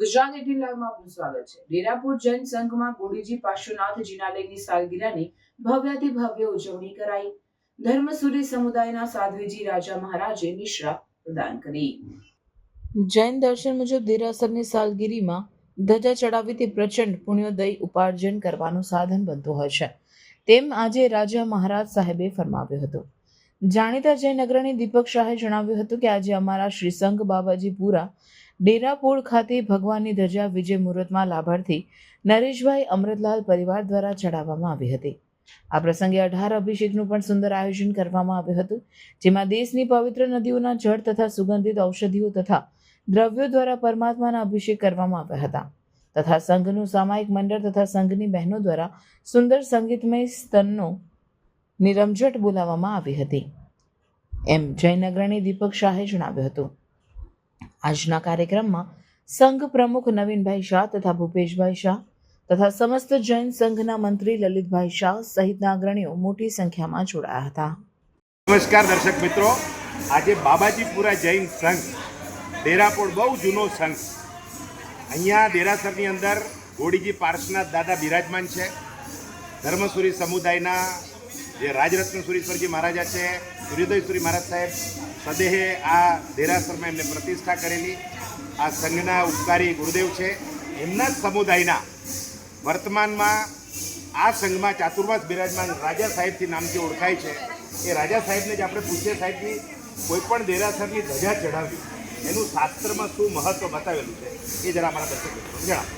Gujarat eighteen લાઈવમાં આપનું સ્વાગત છે. ડેરાપુર જૈન સંઘમાં ગોડીજી પાર્શ્વનાથ જિનાલયની સાલગીરાની ભવ્યાતિ ભવ્ય ઉજવણી કરાઈ. ધર્મસુરી સમુદાયના સાધ્વીજી રાજા મહારાજે મિશ્રા પ્રદાન કરી. જૈન દર્શન મુજબ દેરાસરની સાલગીરીમાં ધજા ચડાવીથી પ્રચંડ પુણ્યોદય ઉપાર્જન કરવાનું સાધન બનતું હોય છે. તેમ આજે રાજા મહારાજ સાહેબે ફરમાવ્યું હતું. જાણીતા જૈન અગ્રણી દીપક શાહે જણાવ્યું હતું કે આજે અમારા શ્રી સંઘ બાબાજી પુરા ડેરાપોળ ખાતે ભગવાનની ધજા વિજય મુહૂર્તમાં લાભાર્થી નરેશભાઈ અમૃતલાલ પરિવાર દ્વારા ચડાવવામાં આવી હતી. આ પ્રસંગે અઢાર અભિષેકનું પણ સુંદર આયોજન કરવામાં આવ્યું હતું, જેમાં દેશની પવિત્ર નદીઓના જળ તથા સુગંધિત ઔષધિઓ તથા દ્રવ્યો દ્વારા પરમાત્માના અભિષેક કરવામાં આવ્યા હતા. તથા સંઘનું સામાયિક મંડળ તથા સંઘની બહેનો દ્વારા સુંદર સંગીતમય સ્તનનો નિરમઝટ બોલાવવામાં આવી હતી. એમ જૈન અગ્રણી દીપક શાહે જણાવ્યું હતું. આજના કાર્યક્રમમાં સંઘ પ્રમુખ નવીનભાઈ શાહ તથા ભૂપેશભાઈ શાહ તથા સમસ્ત જૈન સંઘના મંત્રી લલિતભાઈ શાહ સહિતના અગ્રણીઓ મોટી સંખ્યામાં જોડાયા હતા. નમસ્કાર દર્શક મિત્રો. આજે બાબાજીપુરા જૈન સંઘ, ડેરાપોળ બહુ જૂનો સંઘ. અહીંયા દેરાસરની અંદર ગોડીજી પાર્શનાથ દાદા બિરાજમાન છે. ધર્મસુરી સમુદાયના જે રાજરત્ન સુરીશ્વરજી મહારાજા છે સૂર્યોદય સુરી મહારાજ સાહેબ, સદેહે આ દેરાસરમાં એમને પ્રતિષ્ઠા કરેલી. આ સંઘના ઉપકારી ગુરુદેવ છે. એમના સમુદાયના વર્તમાનમાં આ સંઘમાં ચાતુર્માસ બિરાજમાન રાજા સાહેબથી નામથી ઓળખાય છે, એ રાજા સાહેબને જ આપણે પૂછીએ સાહેબની કોઈ પણ દેરાસરની ધજા ચઢાવી એનું શાસ્ત્રમાં શું મહત્વ બતાવેલું છે, એ જરા અમારા દર્શક જણાવો.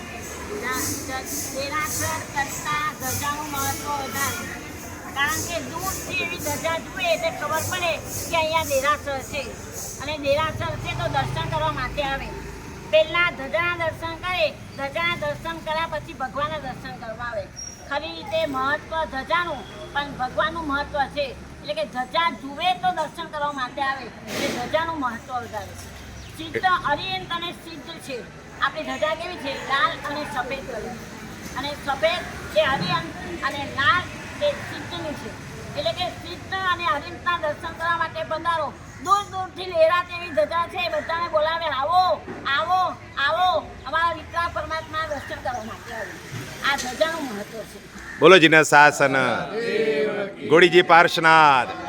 દેરાસર કરતા ધજાનું મહત્વ વધારે. કારણ કે દૂરથી એવી ધજા જુએ એટલે ખબર પડે કે અહીંયા દેરાસર છે. અને દેરાસર છે તો દર્શન કરવા માટે આવે. પહેલાં ધજાના દર્શન કરે, ધજાના દર્શન કર્યા પછી ભગવાનના દર્શન કરવા આવે. ખરી રીતે મહત્વ ધજાનું, પણ ભગવાનનું મહત્વ છે. એટલે કે ધજા જુએ તો દર્શન કરવા માટે આવે, એટલે ધજાનું મહત્વ વધારે. છે સિદ્ધ અરિયંત અને સિદ્ધ છે. આપણી ધજા કેવી છે? લાલ અને સફેદ કલર અને સફેદ એ હરિયંત અને લાલ સિદ્ધની છે. એટલે કે સિદ્ધ અને હરિયંતના દર્શન કરવા માટે પધારો. દૂર દૂરથી લેરા તેવી ધજા છે બધાને બોલાવે. આવો આવો આવો. અમારા વિકરા પરમાત્મા દર્શન કરવા માટે આ ધજાનું મહત્વ છે. બોલો જીના શાસન ગોળીજી પાર્શનાથ.